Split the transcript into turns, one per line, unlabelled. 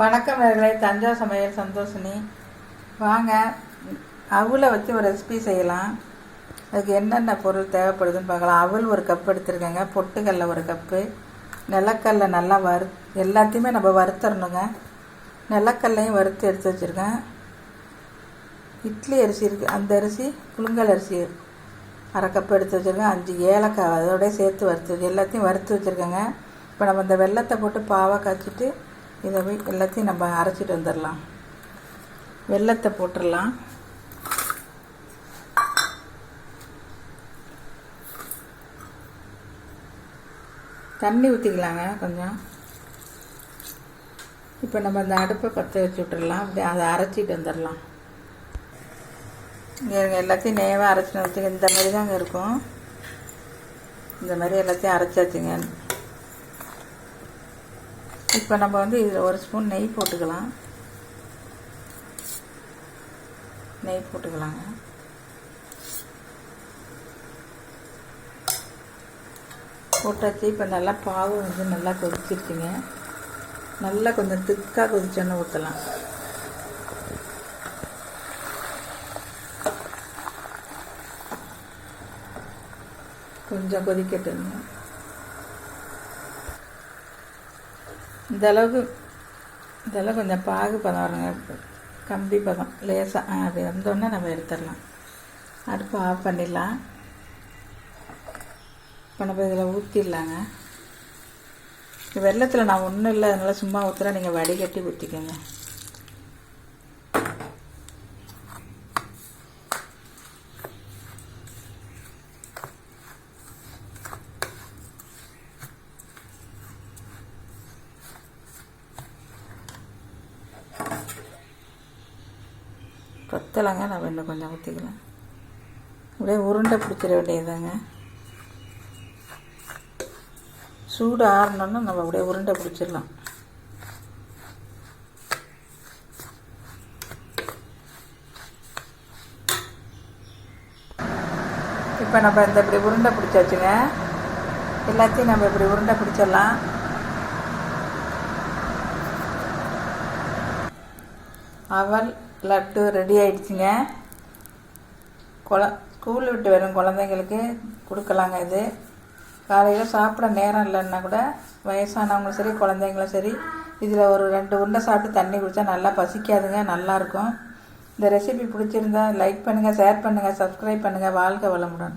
வணக்கம் நேர்களை தஞ்சா சமையல் சந்தோஷினி. வாங்க அவளை வச்சு ஒரு ரெசிபி செய்யலாம். அதுக்கு என்னென்ன பொருள் தேவைப்படுதுன்னு பார்க்கலாம். அவள் ஒரு கப் எடுத்துருக்கேங்க. பொட்டுக்கல்ல ஒரு கப்பு நிலக்கல்ல நல்லா வறு எல்லாத்தையுமே நம்ம வறுத்தரணுங்க. நிலக்கல்லையும் வறுத்து எடுத்து வச்சுருக்கேன். இட்லி அரிசி இருக்குது அந்த அரிசி புழுங்கல் அரிசி அரை கப் எடுத்து வச்சுருக்கேன். அஞ்சு ஏலக்காய் அதோடய சேர்த்து வறுத்து வச்சு எல்லாத்தையும் வறுத்து வச்சுருக்கேங்க. இப்போ நம்ம இந்த வெள்ளத்தை போட்டு பாவை காய்ச்சிட்டு இதை போய் எல்லாத்தையும் நம்ம அரைச்சிட்டு வந்துடலாம். வெள்ளத்தை போட்டுடலாம். தண்ணி ஊற்றிக்கலாங்க கொஞ்சம். இப்போ நம்ம அந்த அடுப்பை பற்ற வச்சு விட்டுடலாம். அப்படி அதை அரைச்சிட்டு வந்துடலாம். இங்கே எல்லாத்தையும் நேவாக அரைச்சிட்டு வச்சுக்க இந்த மாதிரி தாங்க இருக்கும். இந்த மாதிரி எல்லாத்தையும் அரைச்சாச்சுங்க. இப்போ நம்ம வந்து இதில் ஒரு ஸ்பூன் நெய் போட்டுக்கலாம். நெய் போட்டுக்கலாங்க. போட்டாச்சு இப்போ நல்லா பாவு வந்து நல்லா கொதிச்சிருச்சுங்க. நல்லா கொஞ்சம் திக்காக கொதிச்சோன்னு ஊற்றலாம் கொஞ்சம் கொதிக்கட்டுங்க. இந்தளவுக்கு இதெல்லாம் கொஞ்சம் பாகு பதம் வருங்க. கம்பி பதம் லேசாக அப்படி வந்தோடனே நம்ம எடுத்துடலாம். அடுப்பு ஆஃப் பண்ணிடலாம். இப்போ நம்ம இதில் ஊற்றிடலாங்க வெள்ளத்தில் நான் ஒன்றும் இல்லை அதனால சும்மா ஊற்றுறேன் நீங்கள் வடிகட்டி ஊற்றிக்கோங்க பத்தலைங்க நம்ம இன்னும் கொஞ்சம் ஊற்றிக்கலாம் அப்படியே உருண்டை பிடிச்சிட வேண்டியதாங்க சூடு ஆறணுன்னா நம்ம அப்படியே உருண்டை பிடிச்சிடலாம். இப்போ நம்ம இந்த இப்படி உருண்டை பிடிச்சாச்சுங்க. எல்லாத்தையும் நம்ம இப்படி உருண்டை பிடிச்சிடலாம். அவல் லட்டு ரெடி ஆயிடுச்சுங்க. குழ ஸ்கூல் விட்டு வரும் குழந்தைங்களுக்கு கொடுக்கலாங்க இது. காலையில் சாப்பிட நேரம் இல்லைன்னா கூட வயசானவங்களும் சரி குழந்தைங்களும் சரி இதில் ஒரு ரெண்டு உருண்டை சாப்பிட்டு தண்ணி குடித்தா நல்லா பசிக்காதுங்க நல்லாயிருக்கும் இந்த ரெசிபி பிடிச்சிருந்தா லைக் பண்ணுங்கள் ஷேர் பண்ணுங்கள் சப்ஸ்கிரைப் பண்ணுங்கள் வாழ்க வளமுடன்.